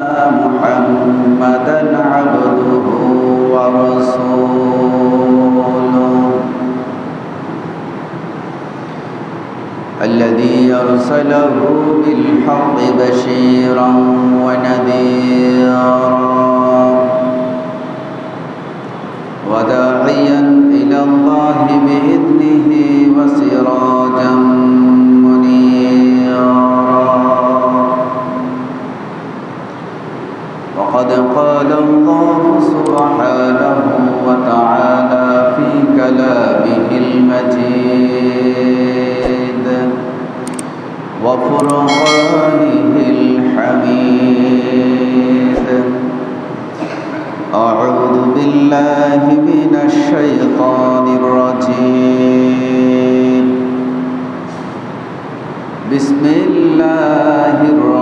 محمدا عبده ورسوله. الذي أرسله بالحق بشيرا ونذيرا. وداعيا إلى الله بإذنه وسراجا وقد قال الله سبحانه وتعالى في كلامه المجيد وفرقانه الحميد. أعوذ بالله من الشيطان الرجيم. بسم الله الرحمن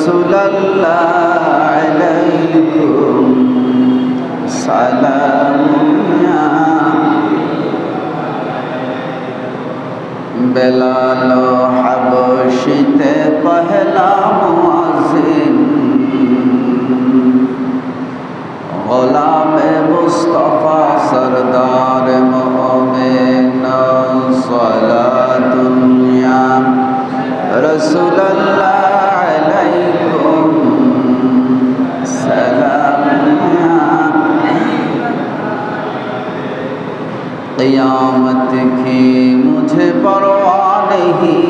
رسول الله عليكم. سلام بلال حبشت پہلا مؤذن غلام مصطفى سردار مؤمن صلاة يا رسول الله. क़यामत की मुझे परवाह नहीं।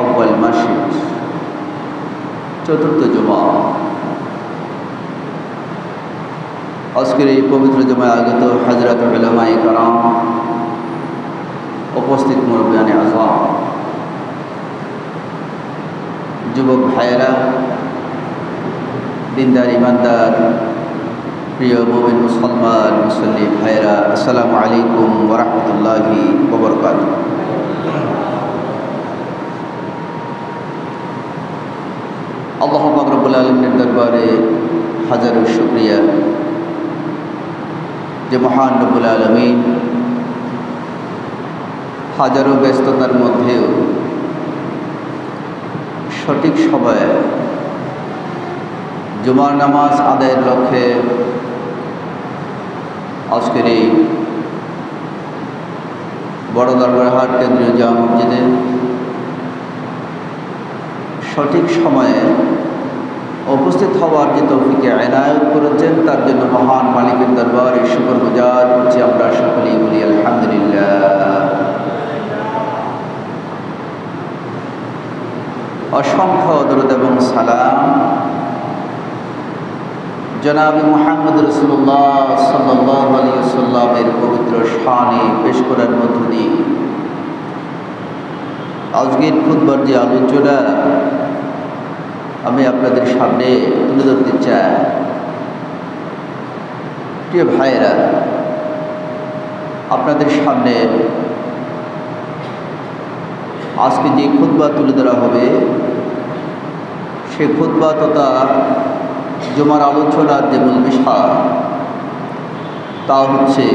শাওয়াল মাসে। চতুর্থ জমা। আজকের এই পবিত্র জমায় আগত হাজরাত উলামায়ে কারাম, উপস্থিত মুরব্বিয়ানে আজম যুবক ভাইয়েরা, দিনদার, ইমানদার, প্রিয় মোমিন, মুসলমান, মুসল্লি ভাইয়েরা, আসসালামু আলাইকুম ওরহমতুল্লাহি ববরকাত আল্লাহ মকরবুল আলমের দরবারে হাজারো শুক্রিয়া। যে মহান রবুল আলমী হাজারো ব্যস্ততার মধ্যেও সঠিক সময়ে জুমার নামাজ আদায়ের লক্ষ্যে আজকের এই বড় দরবার হাট কেন্দ্রীয় জামা মসজিদে সঠিক সময়ে উপস্থিত হওয়ার যে তৌফিকে এনায়ত করেছেন, তার জন্য মহান মালিকের দরবারে শুকর গুজার করছি আমরা সকলেই বলি আলহামদুলিল্লাহ। অসংখ্য দরুদ এবং সালাম। জনাব মোহাম্মদ রসুল্লাহ সাল্লাহ আলী সাল্লামের পবিত্র শানে পেশ করার মধ্য দিয়ে আজকের খুদবার যে আলোচনা আমি আপনাদের সামনে তুলে ধরতে চাই। প্রিয় ভাইয়েরা, আপনাদের সামনে আজকে যে খুদবা তুলে ধরা হবে, সে খুদবা তথা জমার আলোচনার যে মূল বিষয়, তা হচ্ছে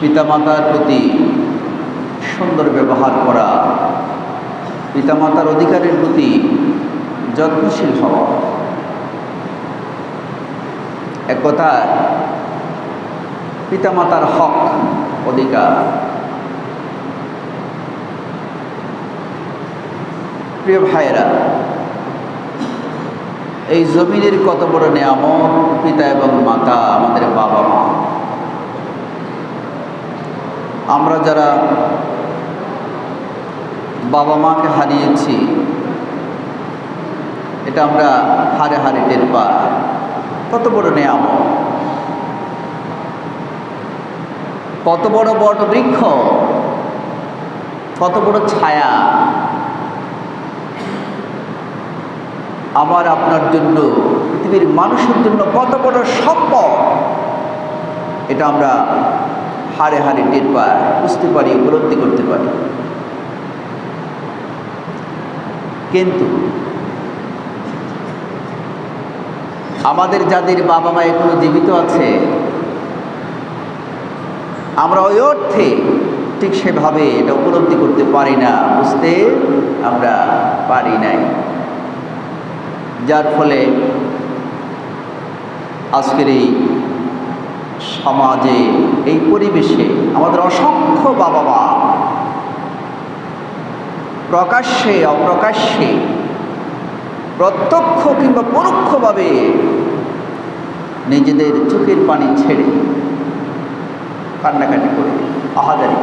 পিতামাতার প্রতি সুন্দর ব্যবহার করা, পিতামাতার অধিকারের প্রতি যত্নশীল হওয়া এক কথায় পিতামাতার হক অধিকার। প্রিয় ভাইয়েরা, এই জমিনের কত বড় নিয়ামত পিতা এবং মাতা আমাদের বাবা মা। আমরা যারা বাবা মাকে হারিয়েছি এটা আমরা হারে হারে টের পাই। কত বড় নিয়ামত? কত বড় বট বৃক্ষ? কত বড় ছায়া? আমার, আপনার জন্য, পৃথিবীর মানুষের জন্য কত বড় সম্পদ? এটা আমরা হারে হারে টের পাই, বুঝতে পারি, উপলব্ধি করতে পারি। কিন্তু আমাদের যাদের বাবা মা এখনও জীবিত আছে, আমরা ওই অর্থে ঠিক সেভাবে এটা উপলব্ধি করতে পারি না, বুঝতে আমরা পারি নাই। যার ফলে আজকের এই সমাজে, এই পরিবেশে আমাদের অসংখ্য বাবা মা প্রকাশ্যে, অপ্রকাশ্যে প্রত্যক্ষ কিংবা পরোক্ষভাবে নিজেদের চোখের পানি ছেড়ে কান্নাকাটি করে আহাজারি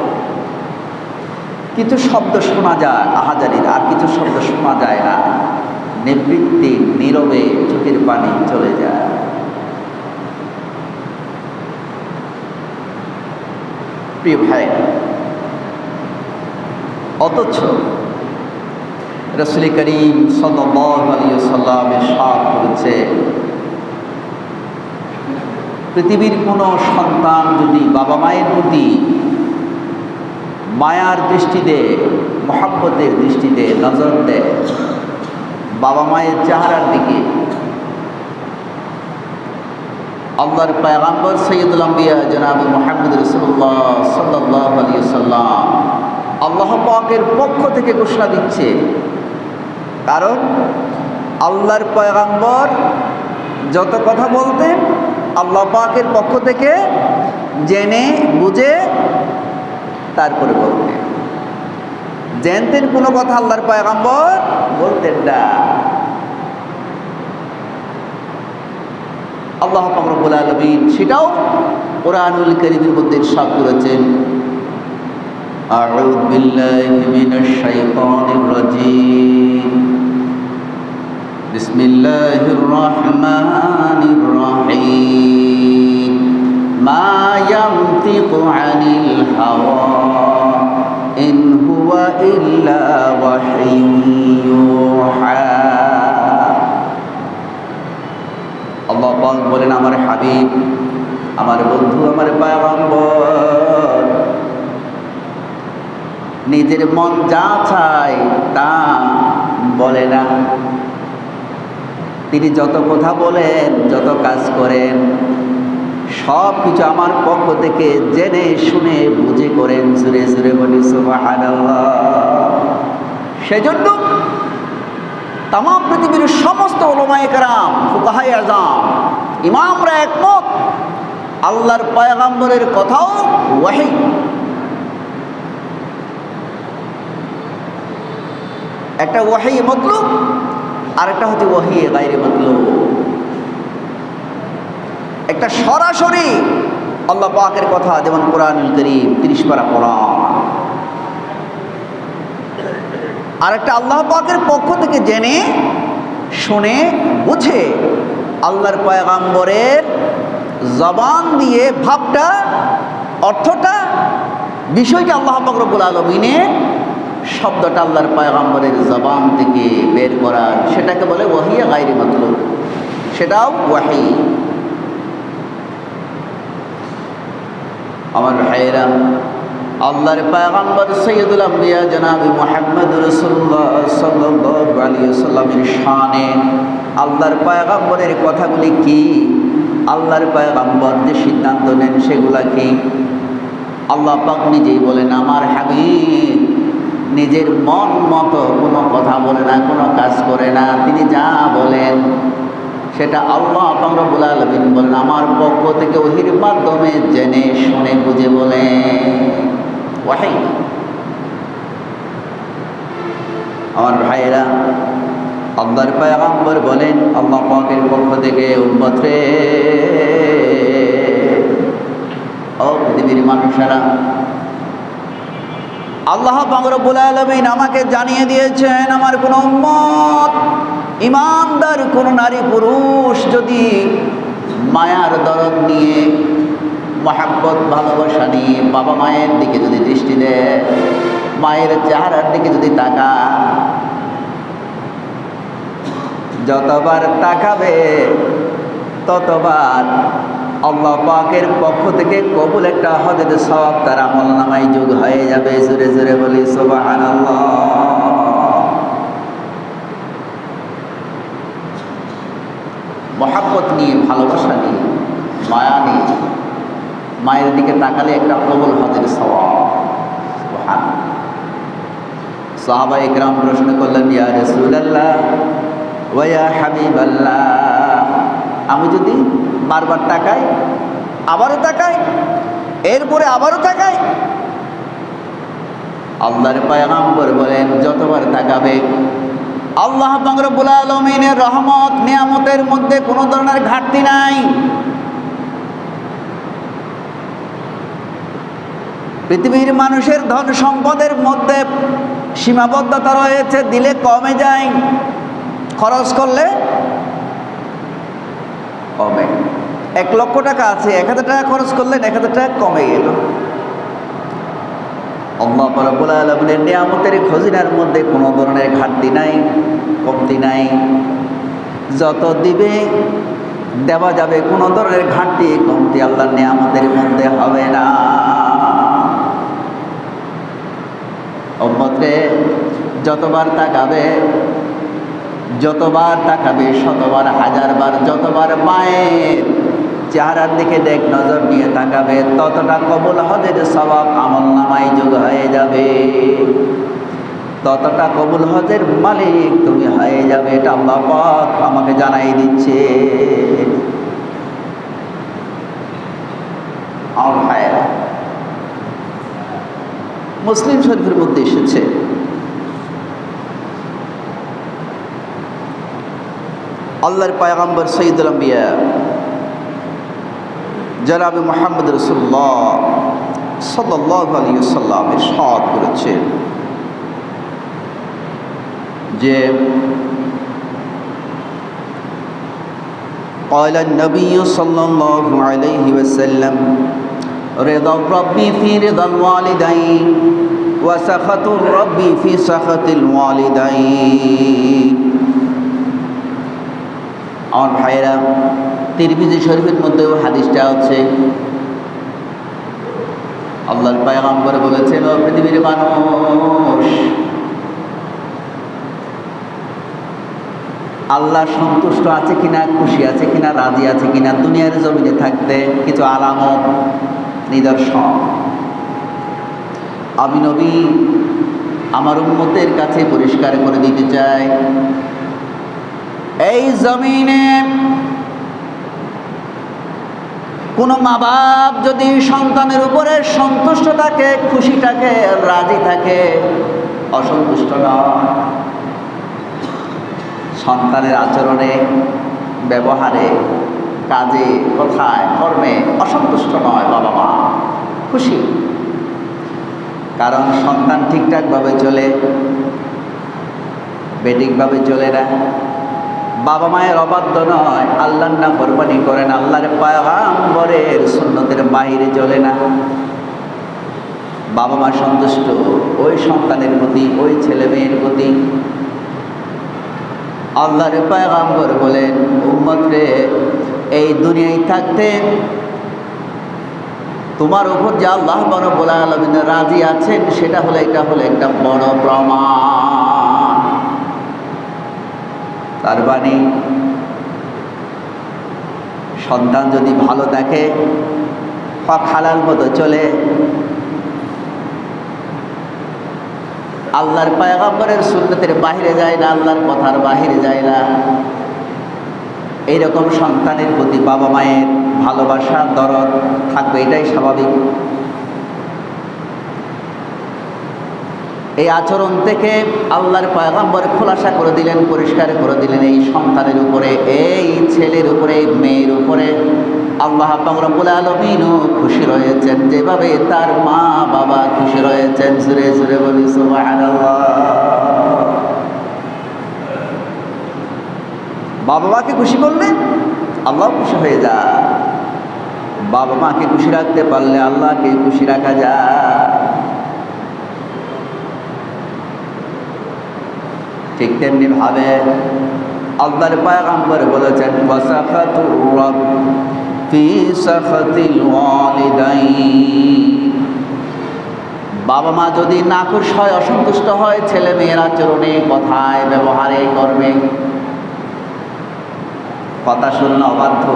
কিছু শব্দ শোনা যায় আহাজারির, আর কিছু শব্দ শোনা যায় না। নিবৃত্তি নীরবে চোখের পানি চলে যায়। প্রিয় ভাই অথচ রসুল করিম সাল্লামের সাপ করেছে পৃথিবীর কোনো সন্তান যদি বাবা মায়ের প্রতি মায়ার দৃষ্টিতে, মহাব্বতের দৃষ্টিতে নজর দেয়, বাবা মায়ের চেহারার দিকে, আল্লাহর পায়গাম্বর সৈয়দুল আম্বিয়া জনাব মোহাম্মদ রসুল্লাহ সাল্লাহ আলী সাল্লাম আল্লাহ পাকের পক্ষ থেকে ঘোষণা দিচ্ছে কারণ আল্লাহর পয়গাম্বর যত কথা বলতেন আল্লাহ পাকের পক্ষ থেকে জেনে বুঝে তারপরে বলতেন জানতেন কোনো কথা আল্লাহর পয়গাম্বর বলতেন না আল্লাহ পাকরবুল আলমিন সেটাও কোরআনুল করিমের মধ্যে সাপ করেছেন أعوذ بالله من الشيطان الرجيم بسم الله الرحمن الرحيم ما ينطق عن الهوى إن هو إلا وحي يوحى আল্লাহ পাক বলেন আমার হাবিব আমার বন্ধু আমার পায়গম্বর নিজের মন যা চায় তা বলে না তিনি যত কথা বলেন, যত কাজ করেন, সব কিছু আমার পক্ষ থেকে জেনে শুনে বুঝে করেন জুড়ে জুড়ে বলি সেজন্য তাম পৃথিবীর সমস্ত ওলমায়করাম ফুকাহাই আজাম, ইমামরা একমত, আল্লাহর পয়গাম্বরের কথাও ওয়াহি। একটা ওয়াহি মতলুক আর একটা হচ্ছে ওয়াহি গাইরে মতলুব। একটা সরাসরি আল্লাহ পাকের কথা যেমন কোরআনুল করিম তিরিশ পারা কোরআন। আর একটা আল্লাহ পাকের পক্ষ থেকে জেনে, শুনে, বুঝে আল্লাহর পয়গাম্বরের জবান দিয়ে ভাবটা, অর্থটা, বিষয়টা আল্লাহ পাক রব্বুল আলমিনে শব্দটা আল্লাহর পয়গাম্বরের জবান থেকে বের করার, সেটাকে বলে ওয়াহিয়া গাইরি মতলব। সেটাও ওয়াহি। আমার ভাইয়েরা, আল্লাহর পায়গাম্বর সৈয়দুল আম্বিয়া জনাবি মোহাম্মদ রসুল্লাহ সাল্লাল্লাহু আলাইহি সাল্লামের শানে আল্লাহর পায়গাম্বরের কথাগুলি কি? আল্লাহর পায়গাম্বর যে সিদ্ধান্ত নেন সেগুলা কি? আল্লাহ পাক নিজেই বলেন, আমার হাবিব নিজের মন মতো কোনো কথা বলে না, কোনো কাজ করে না। তিনি যা বলেন, সেটা আল্লাহ রব্বুল আলমিন বলেন। আমার পক্ষ থেকে ওহির মাধ্যমে জেনে, শুনে, বুঝে বলে। ওয়াহি। আমার ভাইয়েরা, আল্লাহর পায়গাম্বর বলেন, আল্লাহ পাকের পক্ষ থেকে উম্মত রে ও পৃথিবীর মানুষেরা আল্লাহ রব্বুল আলমিন আমাকে জানিয়ে দিয়েছেন, আমার কোনো উম্মত, ইমানদার কোন নারী পুরুষ যদি মায়ার দরদ নিয়ে, মহাব্বত, ভালোবাসা নিয়ে বাবা মায়ের দিকে যদি দৃষ্টি দেয়, মায়ের চেহারার দিকে যদি তাকা যতবার তাকাবে, ততবার আল্লাহ পাকের পক্ষ থেকে কবুল একটা হজের সব তার আমল নামাই যুগ হয়ে যাবে। জোরে জোরে বলি সোবাহান মহাব্বত নিয়ে, ভালোবাসা নিয়ে, মায়া নিয়ে, মায়ের দিকে তাকালে একটা কবুল হজের সবাব সাহাবা ইকরাম প্রশ্ন করলেন, ইয়া রসুলাল্লাহ ওয়া হাবিব আল্লাহ আমি যদি বারবার তাকাই আবারও তাকাই এরপরে আবারও তাকাই আল্লাহর পায়গাম্বর বলেন, যতবার তাকাবে, আল্লাহ বাংরবুল আলমিনের রহমত, নিয়ামতের মধ্যে কোনো ধরনের ঘাটতি নাই। পৃথিবীর মানুষের ধন সম্পদের মধ্যে সীমাবদ্ধতা রয়েছে, দিলে কমে যায়, খরচ করলে কমে। এক লক্ষ টাকা আছে, এক হাজার টাকা খরচ করলেন, এক হাজার টাকা কমে গেল। আল্লাহ রব্বুল আলমিনের নিয়ামতের খজিনার মধ্যে কোনো ধরনের ঘাটতি নাই, কমতি নাই। যত দিবে, দেওয়া যাবে কোনো ধরনের ঘাটতি, কমতি আল্লাহর নিয়ামতের মধ্যে হবে না। অম্মতে যতবার তাকাবে যতবার তাকাবে, শতবার, হাজারবার, যতবার মায়ের চেহারার দিকে দেখ, নজর নিয়ে তাকাবে। ততটা কবুল হদের স্বভাব আমল নামাই যোগ হয়ে যাবে। ততটা কবুল হজের মালিক তুমি হয়ে যাবে। এটা আল্লাহ আমাকে জানাই দিচ্ছে। মুসলিম শরীফের মধ্যে এসেছে। আল্লাহর পায়গাম্বর সঈদুল আম্বিয়া জনাব মোহাম্মদ রসুল্লাহ সাল্লাহ আলী সাল্লাম ইরশাদ করেছেন যে قال النبي صلى الله عليه وسلم رضا الرب في رضا الوالدين وسخط الرب في سخط الوالدين আমার ভাইয়েরা তিরমিজি শরীফের মধ্যেও হাদিসটা আছে। আল্লাহর পায়গাম্বর বলেছেন, ও পৃথিবীর মানুষ, আল্লাহ সন্তুষ্ট আছে কিনা, খুশি আছে কিনা, রাজি আছে কিনা, দুনিয়ার জমিনে থাকতে কিছু আলামত, নিদর্শন। আমি নবী, আমার উন্মতের কাছে পরিষ্কার করে দিতে চাই, এই জমিনে কোনো মা বাপ যদি সন্তানের উপরে সন্তুষ্ট থাকে, খুশি থাকে, রাজি থাকে, অসন্তুষ্ট নয়। সন্তানের আচরণে, ব্যবহারে, কাজে, কথায়, কর্মে অসন্তুষ্ট নয় বাবা মা খুশি। কারণ সন্তান ঠিকঠাকভাবে চলে, বেঠিকভাবে চলে না। বাবা মায়ের অবাধ্য নয়, আল্লাহর না কোরবানি করেন, আল্লাহর পায়গাম্বরের সুন্নতের বাইরে চলে না। বাবা মা সন্তুষ্ট, ওই সন্তানের প্রতি, ওই ছেলে মেয়ের প্রতি। আল্লাহর পায়গাম্বর বলেন উম্মত রে এই দুনিয়ায় থাকতে তোমার উপর যে আল্লাহ বড় বলা আলমিন রাজি আছেন, সেটা হলো, এটা হলো একটা বড় প্রমাণ। তার মানে সন্তান যদি ভালো থাকে হক হালাল মতো চলে। আল্লাহর পায়গাম্বরের সুন্নতের বাহিরে যায় না, আল্লাহর কথার বাহিরে যায় না। এইরকম সন্তানের প্রতি বাবা মায়ের ভালোবাসা, দরদ থাকবে, এটাই স্বাভাবিক। এই আচরণ থেকে আল্লাহর পয়গাম্বর খোলাসা করে দিলেন, পরিষ্কার করে দিলেন এই সন্তানের উপরে, এই ছেলের উপরে, এই মেয়ের উপরে। আল্লাহ রব্বুল আলমিনও খুশি রয়েছেন, যেভাবে তার মা বাবা খুশি রয়েছেন সুরে সুরে বলি বাবা মাকে খুশি করলে আল্লাহ খুশি হয়ে যায়। বাবা মাকে খুশি রাখতে পারলে আল্লাহকে খুশি রাখা যায়। ঠিক তেমনি ভাবে আল্লাহর পায়গাম্বর বলেছেন বাবা মা যদি নাখুশ হয়, অসন্তুষ্ট হয়, ছেলে মেয়ের আচরণে কথায় ব্যবহারে কর্মে। কথা শুনলে অবাধ্য।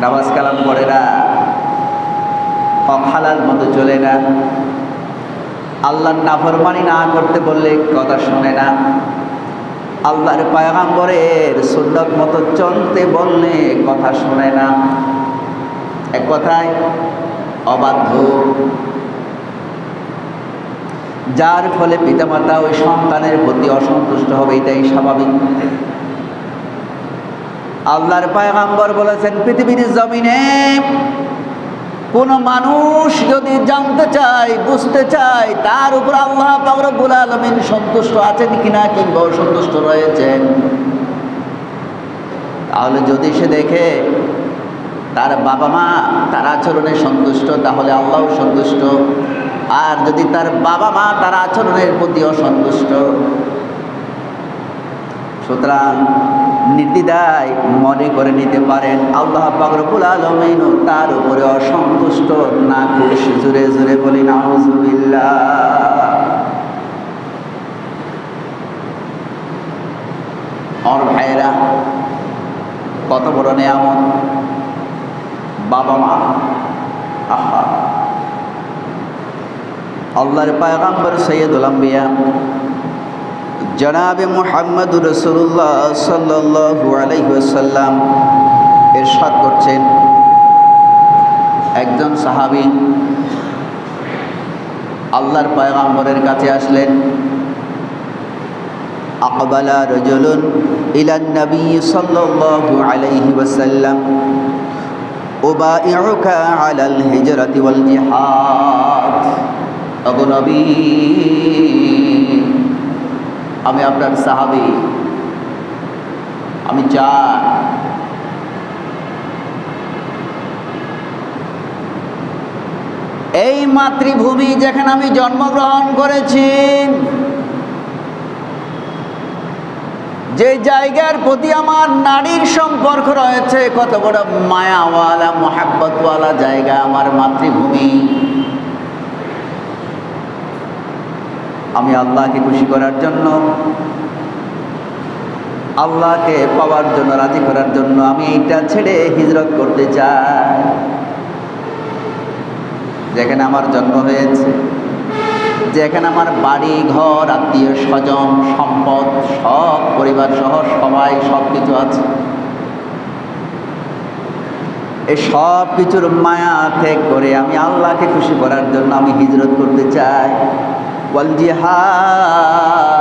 নামাজ কালাম করে না। অখালার মতো চলে না। আল্লাহর নাফরমানি না করতে বললে কথা শোনে না। আল্লাহর পায়গাম্বরের সুন্নত মতো চলতে বললে কথা শোনে না। এক কথায়, অবাধ্য। যার ফলে পিতামাতা ওই সন্তানের প্রতি অসন্তুষ্ট হবে, এটাই স্বাভাবিক। আল্লাহর পায়গাম্বর বলেছেন, পৃথিবীর জমিনে কোন মানুষ যদি জানতে চায়, বুঝতে চায়, তার উপর আল্লাহ পাকরবুল আলমিন সন্তুষ্ট আছেন কিনা কিংবা অসন্তুষ্ট রয়েছেন? তাহলে যদি সে দেখে তার বাবা মা তার আচরণে সন্তুষ্ট, তাহলে আল্লাহও সন্তুষ্ট। আর যদি তার বাবা মা তার আচরণের প্রতি অসন্তুষ্ট সুতরাং নির্দিদায় মনে করে নিতে পারেন, আল্লাহ পাকরবুল আলমিন তার উপরে অসন্তুষ্ট না খুশি জুড়ে জুড়ে বলি নাউজুবিল্লাহ আমার ভাইয়েরা, কত বড় নেয়ামত। বাবা মা, আহা। আল্লাহর পায়গাম্বর সৈয়দুল আম্বিয়া জনাবে মোহাম্মদ রসুল্লাহ সাল্লু আলাইসাল্লাম এরশাদ করছেন। একজন সাহাবি আল্লাহর পয়গাম্বরের কাছে আসলেন, আকবালা রজুলুন ইলান নবী সাল্লাল্লাহু আলাইহি ওয়াসাল্লাম উবাইউকা আলাল হিজরাতি ওয়াল আমি আপনার সাহাবি। আমি যা এই মাতৃভূমি যেখানে আমি জন্মগ্রহণ করেছি, যে জায়গার প্রতি আমার নারীর সম্পর্ক রয়েছে, কত বড় মায়াওয়ালা, মোহাব্বতওয়ালা জায়গা আমার মাতৃভূমি। আমি আল্লাহকে খুশি করার জন্য, আল্লাহকে পাওয়ার জন্য, রাজি করার জন্য আমি এইটা ছেড়ে হিজরত করতে চাই। যেখানে আমার জন্ম হয়েছে, যেখানে আমার বাড়ি, ঘর, আত্মীয় স্বজন, সম্পদ, সব পরিবার সহ সবাই সব কিছু আছে। এই সব কিছুর মায়া ত্যাগ করে আমি আল্লাহকে খুশি করার জন্য আমি হিজরত করতে চাই। ওয়াল জিহাদ।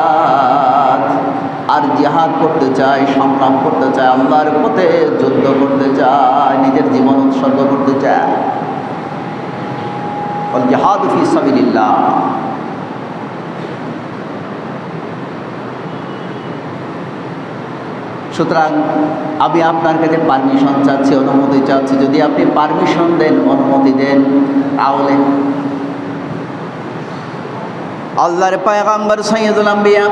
আর জিহাদ করতে চায়, সংগ্রাম করতে চায়, আল্লাহর পথে যুদ্ধ করতে চায়, নিজের জীবন উৎসর্গ করতে চায়। ওয়াল জিহাদ ফি সাবিলিল্লাহ। সুতরাং আমি আপনার কাছে পারমিশন চাচ্ছি, অনুমতি চাচ্ছি। যদি আপনি পারমিশন দেন, অনুমতি দেন, তাহলে আল্লাহর পায়গাম্বর সৈয়দুল আম্বিয়া,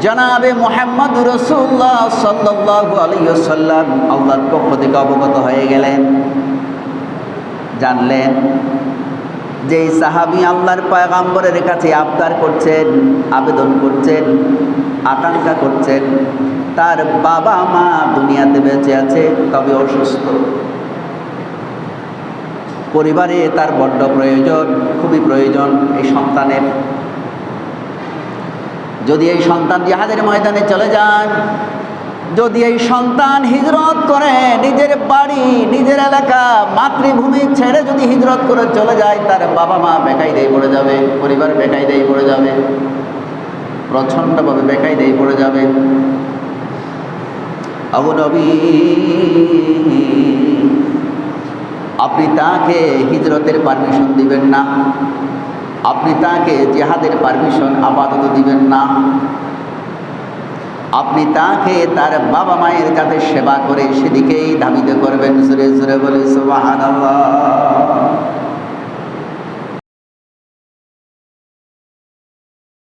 জনাবে মোহাম্মদ রসুল্লাহ সাল্লাহ আলিয়াল্লাম আল্লাহর পক্ষ থেকে অবগত হয়ে গেলেন। জানলেন যে সাহাবি আল্লাহর পয়গাম্বরের কাছে আবদার করছেন, আবেদন করছেন, আকাঙ্ক্ষা করছেন। তার বাবা মা দুনিয়াতে বেঁচে আছে, তবে অসুস্থ। পরিবারে তার বড্ড প্রয়োজন, খুবই প্রয়োজন এই সন্তানের। যদি এই সন্তান জিহাদের ময়দানে চলে যান, যদি এই সন্তান হিজরত করে নিজের বাড়ি, নিজের এলাকা, মাতৃভূমি ছেড়ে যদি হিজরত করে চলে যায়, তার বাবা মা বেকাই দিয়ে পড়ে যাবে, পরিবার বেকাই দিয়ে পড়ে যাবে, প্রচণ্ডভাবে বেকাই দিয়ে পড়ে যাবে। আবু নবী আপনি তাকে হিজরতের পারমিশন দিবেন না। আপনি তাকে জেহাদের পারমিশন আপাতত দিবেন না। আপনি তাকে তার বাবা মায়ের কাছে সেবা করে সেদিকেই ধাবিত করবেন। জোরে জোরে বলে সুবাহান